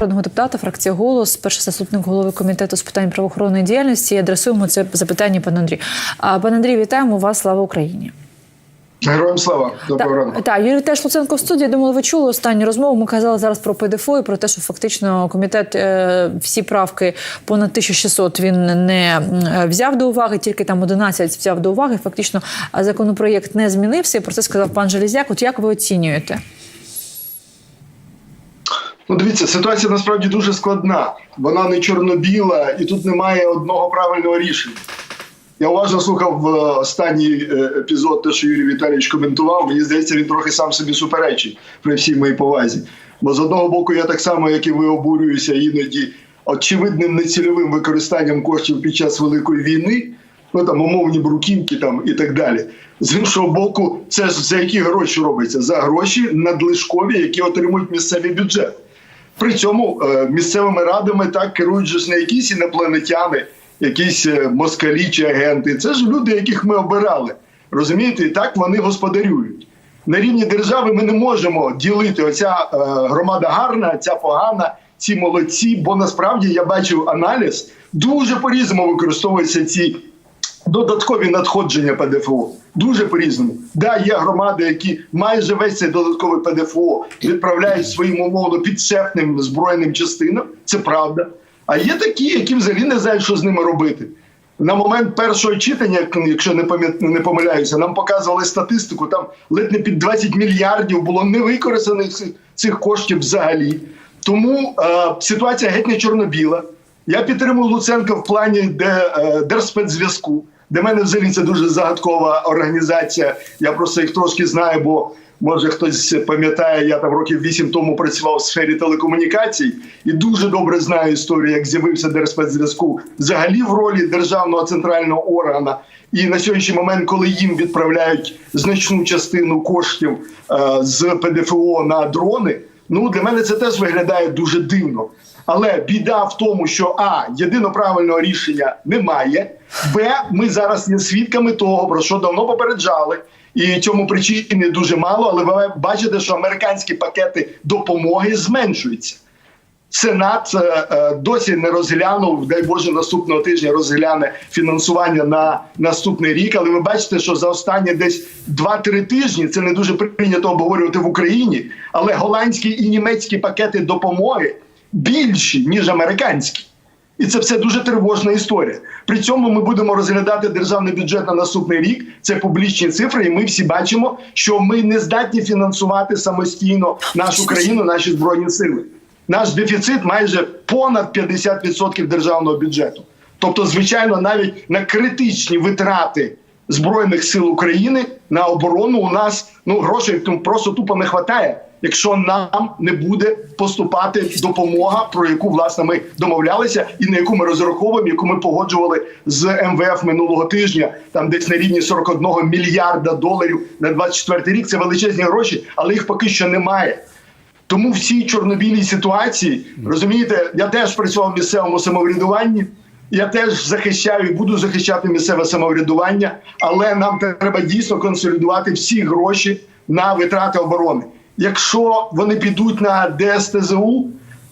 Народного депутата, фракція голос, перший заступник голови комітету з питань правоохоронної діяльності. Адресуємо це запитання пане Андрію. А пане Андрій, вітаємо вас. Слава Україні. Героям слава доброго ранку. Так, так, Юрій теж Луценко в студії. Думаю, ви чули останню розмову. Ми казали зараз про ПДФО і про те, що фактично комітет е, всі правки понад 1600 він не взяв до уваги, тільки там 11 взяв до уваги. Фактично законопроєкт не змінився. І про це сказав пан Железяк. От як ви оцінюєте? Ну, дивіться, ситуація насправді дуже складна. Вона не чорно-біла, і тут немає одного правильного рішення. Я уважно слухав е, останній е, епізод, те, що Юрій Віталійович коментував. Мені здається, він трохи сам собі суперечить при всій моїй повазі. Бо з одного боку, я так само, як і ви обурююся іноді очевидним нецільовим використанням коштів під час великої війни, ну там умовні бруківки там і так далі. З іншого боку, це ж за які гроші робиться? За гроші надлишкові, які отримують місцевий бюджет. При цьому е, місцевими радами так керують ж не якісь інопланетяни, якісь е, москалі чи агенти. Це ж люди, яких ми обирали. Розумієте, і так вони господарюють. На рівні держави ми не можемо ділити оця е, громада гарна, ця погана, ці молодці. Бо насправді я бачив аналіз, дуже по-різному використовуються ці додаткові надходження ПДФО. Дуже по-різному. Да, є громади, які майже весь цей додатковий ПДФО відправляють своїм умовно підшепним збройним частинам. Це правда. А є такі, які взагалі не знають, що з ними робити. На момент першого читання, якщо не не помиляюся, нам показували статистику. Там ледь не під 20 мільярдів було невикористаних цих- цих коштів взагалі. Тому е, ситуація геть не чорно-біла. Я підтримую Луценка в плані де, е, Держспецзв'язку. Для мене взагалі це дуже загадкова організація. Я просто їх трошки знаю, бо може хтось пам'ятає, я там років вісім тому працював в сфері телекомунікацій і дуже добре знаю історію, як з'явився Держспецзв'язку взагалі в ролі державного центрального органа. І на сьогоднішній момент, коли їм відправляють значну частину коштів е, з ПДФО на дрони, ну для мене це теж виглядає дуже дивно. Але біда в тому, що а єдино правильного рішення немає. Б, ми зараз є свідками того, про що давно попереджали, і цьому причини дуже мало. Але ви бачите, що американські пакети допомоги зменшуються. Сенат е, е, досі не розглянув, дай Боже, наступного тижня розгляне фінансування на наступний рік. Але ви бачите, що за останні десь 2-3 тижні це не дуже прийнято обговорювати в Україні. Але голландські і німецькі пакети допомоги більші ніж американські. І це все дуже тривожна історія. При цьому ми будемо розглядати державний бюджет на наступний рік. Це публічні цифри, і ми всі бачимо, що ми не здатні фінансувати самостійно нашу країну, наші збройні сили. Наш дефіцит майже понад 50% державного бюджету. Тобто, звичайно, навіть на критичні витрати збройних сил України на оборону у нас ну грошей просто тупо не вистачає, якщо нам не буде поступати допомога, про яку власне ми домовлялися, і на яку ми розраховуємо, яку ми погоджували з МВФ минулого тижня, там десь на рівні 41 мільярда доларів на 24 рік. Це величезні гроші, але їх поки що немає. Тому в цій чорнобілій ситуації розумієте, я теж працював в місцевому самоврядуванні. Я теж захищаю і буду захищати місцеве самоврядування, але нам треба дійсно консолідувати всі гроші на витрати оборони. Якщо вони підуть на ДСТЗУ,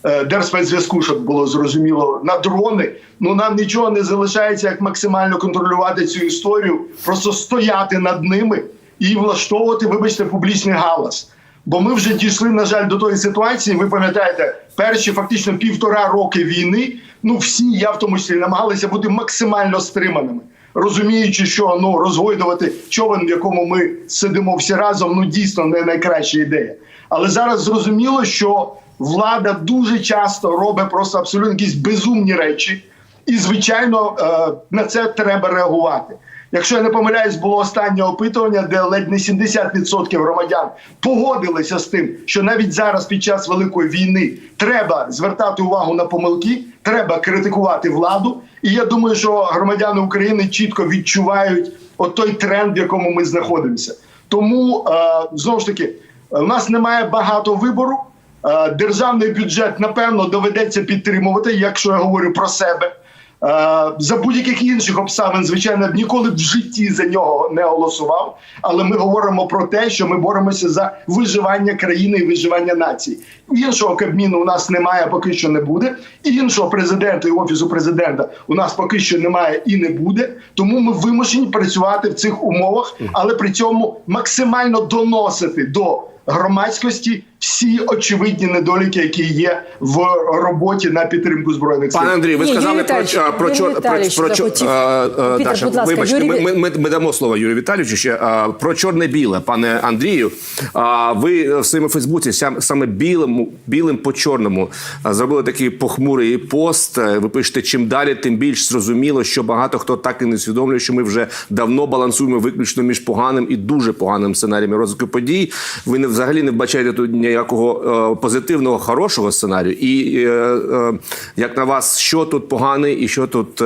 е, Держспецзв'язку, щоб було зрозуміло, на дрони, ну нам нічого не залишається, як максимально контролювати цю історію, просто стояти над ними і влаштовувати, вибачте, публічний галас. Бо ми вже дійшли, на жаль, до тої ситуації. Ви пам'ятаєте, перші фактично півтора роки війни. Ну всі, я в тому числі, намагалися бути максимально стриманими, розуміючи, що ну розгойдувати човен, в якому ми сидимо всі разом, ну дійсно не найкраща ідея. Але зараз зрозуміло, що влада дуже часто робить просто абсолютно якісь безумні речі, і звичайно е, на це треба реагувати. Якщо я не помиляюсь, було останнє опитування, де ледь не 70% громадян погодилися з тим, що навіть зараз, під час великої війни, треба звертати увагу на помилки, треба критикувати владу. І я думаю, що громадяни України чітко відчувають от той тренд, в якому ми знаходимося. Тому е, знову ж таки, у нас немає багато вибору. Е, Державний бюджет напевно доведеться підтримувати, якщо я говорю про себе. Е, За будь-яких інших обставин, звичайно, ніколи б в житті за нього не голосував. Але ми говоримо про те, що ми боремося за виживання країни і виживання нації. Іншого кабміну у нас немає, поки що не буде. Іншого президента і офісу президента у нас поки що немає і не буде. Тому ми вимушені працювати в цих умовах, але при цьому максимально доносити до громадськості всі очевидні недоліки, які є в роботі на підтримку збройних сил. Пане Андрій, ви Ні, сказали Юрій про, Віталійович, про, Юрій про, Віталійович про, чор- захотів. а, а, Пітер, Даша, будь ласка, вибачте, Юрій ми, Ві- ми, ми, ми дамо слово Юрію Віталійовичу ще а, про чорне-біле, пане Андрію. А, ви в своєму Фейсбуці сам- саме білим, білим по чорному а, зробили такий похмурий пост. Е, Ви пишете, чим далі, тим більш зрозуміло, що багато хто так і не усвідомлює, що ми вже давно балансуємо виключно між поганим і дуже поганим сценаріями розвитку подій. Ви не взагалі не вбачаєте тут ніякого е, позитивного, хорошого сценарію. І е, е, як на вас, що тут поганий і що тут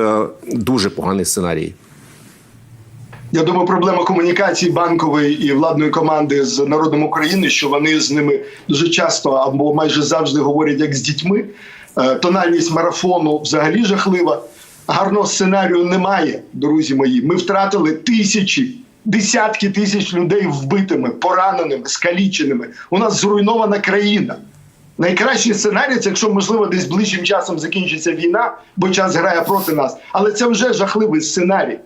дуже поганий сценарій? Я думаю, проблема комунікації банкової і владної команди з народом України, що вони з ними дуже часто або майже завжди говорять як з дітьми. Тональність марафону взагалі жахлива. Гарного сценарію немає, друзі мої. Ми втратили тисячі, десятки тисяч людей вбитими, пораненими, скаліченими. У нас зруйнована країна. Найкращий сценарій це якщо можливо десь ближчим часом закінчиться війна, бо час грає проти нас. Але це вже жахливий сценарій.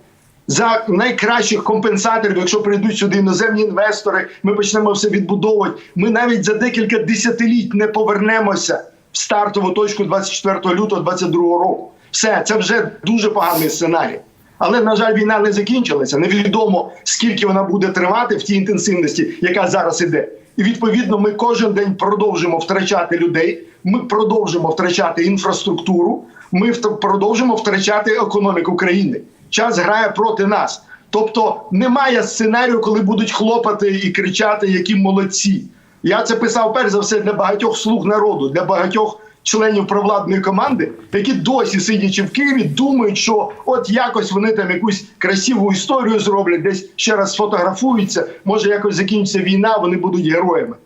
За найкращих компенсаторів, якщо прийдуть сюди іноземні інвестори, ми почнемо все відбудовувати. Ми навіть за декілька десятиліть не повернемося в стартову точку 24 лютого 2022 року. Все, це вже дуже поганий сценарій. Але на жаль, війна не закінчилася. Невідомо скільки вона буде тривати в тій інтенсивності, яка зараз іде. І відповідно, ми кожен день продовжимо втрачати людей. Ми продовжимо втрачати інфраструктуру. Ми продовжимо втрачати економіку країни. Час грає проти нас. Тобто немає сценарію, коли будуть хлопати і кричати, які молодці. Я це писав перш за все для багатьох слуг народу, для багатьох членів провладної команди, які досі сидячи в Києві, думають, що от якось вони там якусь красиву історію зроблять, десь ще раз сфотографуються. Може, якось закінчиться війна, вони будуть героями.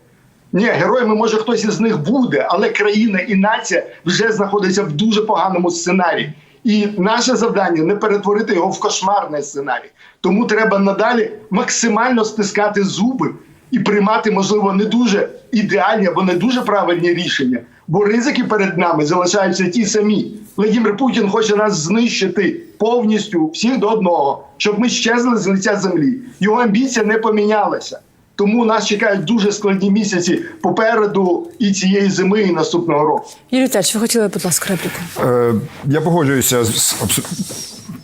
Ні, героями може хтось із них буде, але країна і нація вже знаходиться в дуже поганому сценарії. І наше завдання не перетворити його в кошмарний сценарій. Тому треба надалі максимально стискати зуби і приймати, можливо, не дуже ідеальні або не дуже правильні рішення. Бо ризики перед нами залишаються ті самі. Владимир Путін хоче нас знищити повністю всіх до одного, щоб ми щезли з лиця землі. Його амбіція не помінялася. Тому нас чекають дуже складні місяці попереду і цієї зими, і наступного року. Юрій Віталійович, ви хотіли, будь ласка, репліку. Е, Я погоджуюся з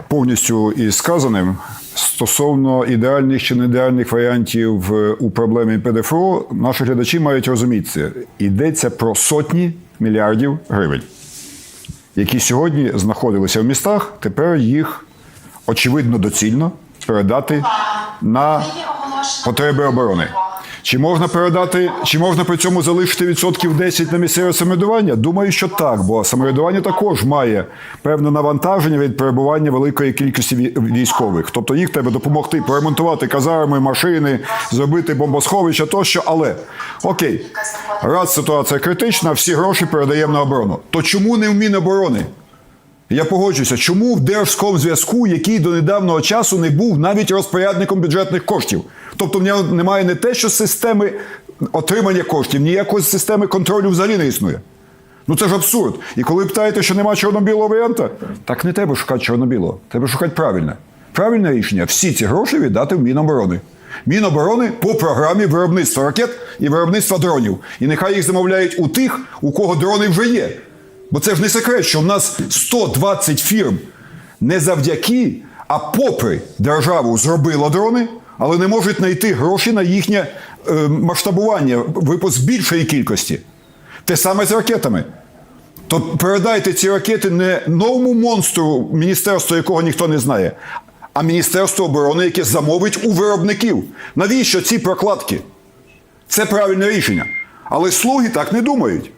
повністю із сказаним. Стосовно ідеальних чи неідеальних варіантів е, у проблемі ПДФО, наші глядачі мають розуміти, йдеться про сотні мільярдів гривень, які сьогодні знаходилися в містах. Тепер їх очевидно доцільно передати на потреби оборони. Чи можна передати, чи можна при цьому залишити відсотків 10 на місцеве самоврядування? Думаю, що так, бо самоврядування також має певне навантаження від перебування великої кількості військових. Тобто їх треба допомогти поремонтувати казарми, машини, зробити бомбосховища тощо. Але окей, раз ситуація критична, всі гроші передаємо на оборону. То чому не в Міноборони? Я погоджуюся, чому в Держкомзв'язку, який до недавнього часу не був навіть розпорядником бюджетних коштів. Тобто в нього немає не те, що системи отримання коштів, ніякої системи контролю взагалі не існує. Ну це ж абсурд. І коли питаєте, що немає чорно-білого варіанта, так не треба шукати чорно-білого, треба шукати правильне. Правильне рішення всі ці гроші віддати в Міноборони. Міноборони по програмі виробництва ракет і виробництва дронів. І нехай їх замовляють у тих, у кого дрони вже є. Бо це ж не секрет, що в нас 120 фірм не завдяки, а попри державу зробило дрони, але не можуть знайти гроші на їхнє е, масштабування, випуск більшої кількості. Те саме з ракетами. То передайте ці ракети не новому монстру, міністерство якого ніхто не знає, а Міністерство оборони, яке замовить у виробників. Навіщо ці прокладки? Це правильне рішення. Але слуги так не думають.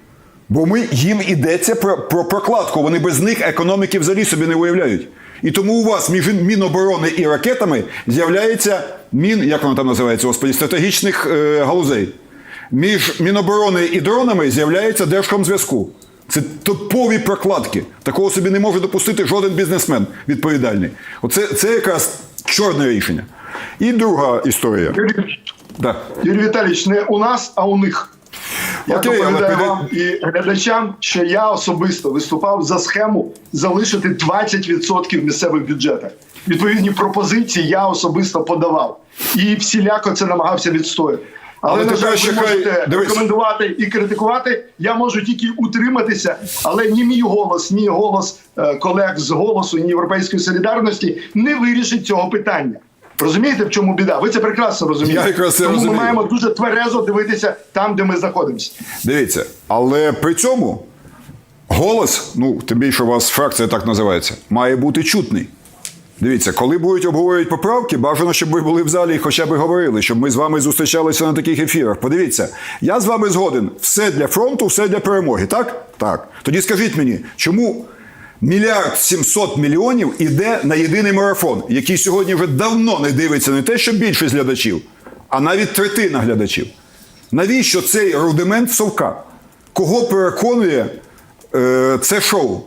Бо ми, їм йдеться про, про прокладку. Вони без них економіки взагалі собі не уявляють. І тому у вас між Міноборони і ракетами з'являється мін, як воно там називається, господі, стратегічних е, галузей. Між Міноборони і дронами з'являється Держкомзв'язку. Це топові прокладки. Такого собі не може допустити жоден бізнесмен відповідальний. Оце це якраз чорне рішення. І друга історія. Юрій, Да. Юрій Віталійович, не у нас, а у них. Я доповідаю вам і глядачам, що я особисто виступав за схему залишити 20% в місцевих бюджетах. Відповідні пропозиції я особисто подавав і всіляко це намагався відстояти. Але, Але на жаль, ви можете дивись. рекомендувати і критикувати. Я можу тільки утриматися, але ні мій голос, ні голос е, колег з голосу, ні європейської солідарності не вирішить цього питання. Розумієте, в чому біда? Ви це прекрасно розумієте. Я якраз це Тому розумію. ми маємо дуже тверезо дивитися там, де ми знаходимося. Дивіться, але при цьому голос, ну тим більше у вас фракція так називається, має бути чутний. Дивіться, коли будуть обговорювати поправки, бажано, щоб ви були в залі і хоча б говорили, щоб ми з вами зустрічалися на таких ефірах. Подивіться, я з вами згоден. Все для фронту, все для перемоги. Так? Так. Тоді скажіть мені, чому мільярд сімсот мільйонів іде на єдиний марафон, який сьогодні вже давно не дивиться не те, що більшість глядачів, а навіть третина глядачів. Навіщо цей рудимент совка? Кого переконує е, це шоу?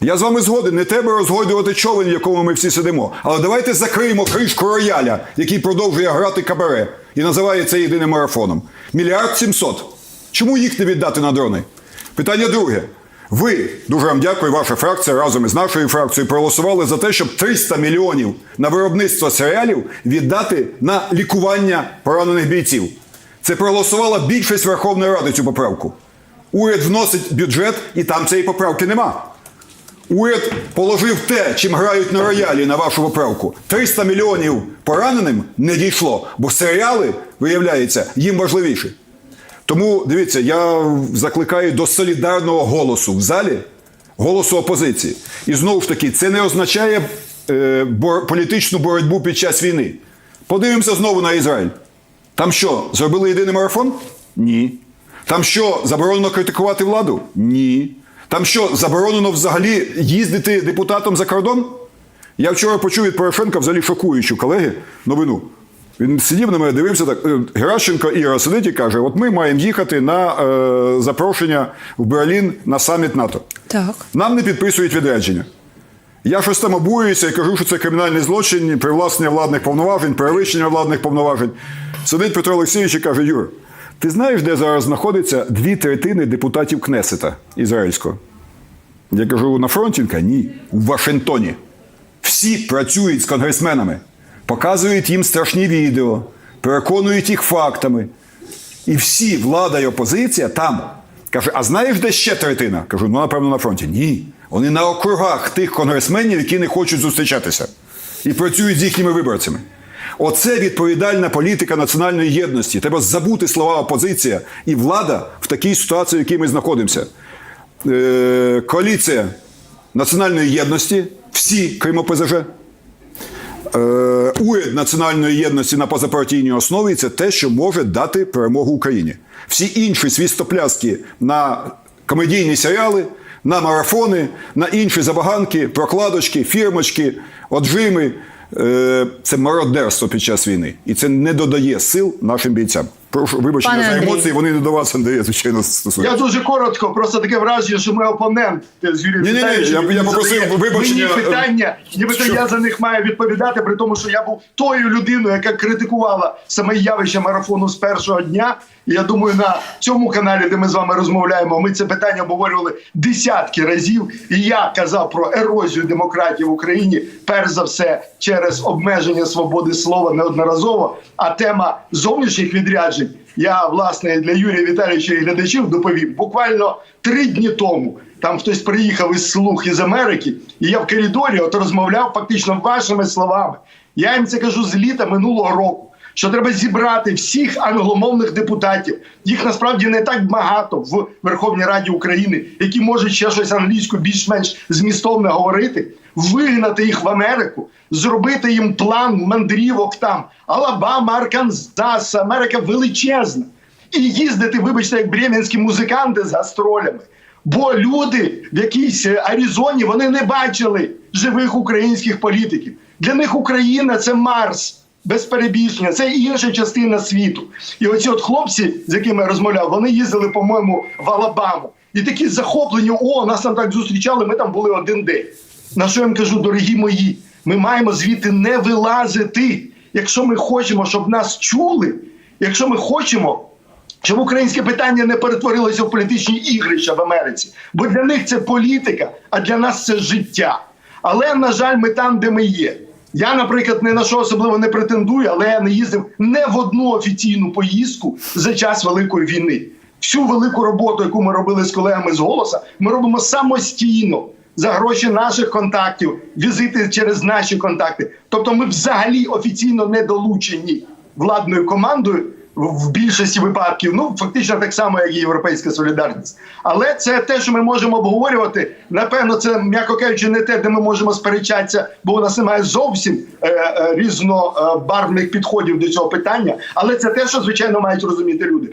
Я з вами згоден, не треба розгойдувати човен, в якому ми всі сидимо. Але давайте закриємо кришку рояля, який продовжує грати кабаре і називає це єдиним марафоном. Мільярд сімсот. Чому їх не віддати на дрони? Питання друге. Ви, дуже вам дякую, ваша фракція разом із нашою фракцією проголосували за те, щоб 300 мільйонів на виробництво серіалів віддати на лікування поранених бійців. Це проголосувала більшість Верховної Ради цю поправку. Уряд вносить бюджет, і там цієї поправки нема. Уряд положив те, чим грають на роялі на вашу поправку. 300 мільйонів пораненим не дійшло, бо серіали, виявляється, їм важливіші. Тому дивіться, я закликаю до солідарного голосу в залі, голосу опозиції. І знову ж таки, це не означає е, бор- політичну боротьбу під час війни. Подивимося знову на Ізраїль. Там що, зробили єдиний марафон? Ні. Там що, заборонено критикувати владу? Ні. Там що, заборонено взагалі їздити депутатом за кордон? Я вчора почув від Порошенка взагалі шокуючу колеги новину. Він сидів на мене, дивився так. е, Геращенко Іра сидить і каже: от ми маємо їхати на е, запрошення в Берлін на саміт НАТО. Так. Нам не підписують відрядження. Я щось там обурююся і кажу, що це кримінальний злочин, привласнення владних повноважень, перевищення владних повноважень. Сидить Петро Олексійович і каже: Юр, ти знаєш, де зараз знаходиться дві третини депутатів Кнесета ізраїльського? Я кажу, на фронті? Ні, у Вашингтоні. Всі працюють з конгресменами, показують їм страшні відео, переконують їх фактами. І всі, влада і опозиція там. Каже, а знаєш, де ще третина? Кажу, ну напевно на фронті. Ні. Вони на округах тих конгресменів, які не хочуть зустрічатися. І працюють з їхніми виборцями. Оце відповідальна політика національної єдності. Треба забути слова опозиція і влада в такій ситуації, в якій ми знаходимося. Е, коаліція національної єдності, всі, крім ОПЗЖ, уряд національної єдності на позапартійній основі це те, що може дати перемогу Україні. Всі інші свістопляски на комедійні серіали, на марафони, на інші забаганки, прокладочки, фірмочки, отжими. Е, Це мародерство під час війни, і це не додає сил нашим бійцям. Прошу вибачення Пане за Андрій. емоції, вони не до вас, Андрія, звичайно, стосуються. Я дуже коротко, просто таке враження, що ми опонент з Юрієм Ні-ні-ні, Віталійовичем. я- я попросив задає вибачення, Мені питання, нібито що? я за них маю відповідати, при тому, що я був тою людиною, яка критикувала саме явище марафону з першого дня. І я думаю, на цьому каналі, де ми з вами розмовляємо, ми це питання обговорювали десятки разів. І я казав про ерозію демократії в Україні, перш за все, через обмеження свободи слова неодноразово. А тема зовнішніх відряджень я власне для Юрія Віталійовича і глядачів доповів буквально три дні тому. Там хтось приїхав із слух із Америки, і я в коридорі от розмовляв фактично вашими словами. Я їм це кажу з літа минулого року. Що треба зібрати всіх англомовних депутатів. Їх насправді не так багато в Верховній Раді України, які можуть ще щось англійською більш-менш змістовно говорити, вигнати їх в Америку, зробити їм план мандрівок там. Алабама, Арканзас, Америка величезна. І їздити, вибачте, як бременські музиканти з гастролями. Бо люди в якійсь е, Аризоні вони не бачили живих українських політиків. Для них Україна це Марс. Без перебільшення, це інша частина світу. І оці от хлопці, з якими я розмовляв, вони їздили, по-моєму, в Алабаму. І такі захоплені, о, нас там так зустрічали, ми там були один день. На що я їм кажу, дорогі мої, ми маємо звідти не вилазити. Якщо ми хочемо, щоб нас чули, якщо ми хочемо, щоб українське питання не перетворилося в політичні ігрища в Америці, бо для них це політика, а для нас це життя. Але на жаль, ми там, де ми є. Я, наприклад, ні на що особливо не претендую, але я не їздив не в одну офіційну поїздку за час Великої війни. Всю велику роботу, яку ми робили з колегами з голоса, ми робимо самостійно за гроші наших контактів, візити через наші контакти. Тобто, ми взагалі офіційно не долучені владною командою в більшості випадків. Ну фактично так само, як і європейська солідарність. Але це те, що ми можемо обговорювати. Напевно, це м'яко кажучи, не те, де ми можемо сперечатися, бо у нас немає зовсім е, е, різнобарвних підходів до цього питання. Але це те, що звичайно мають розуміти люди.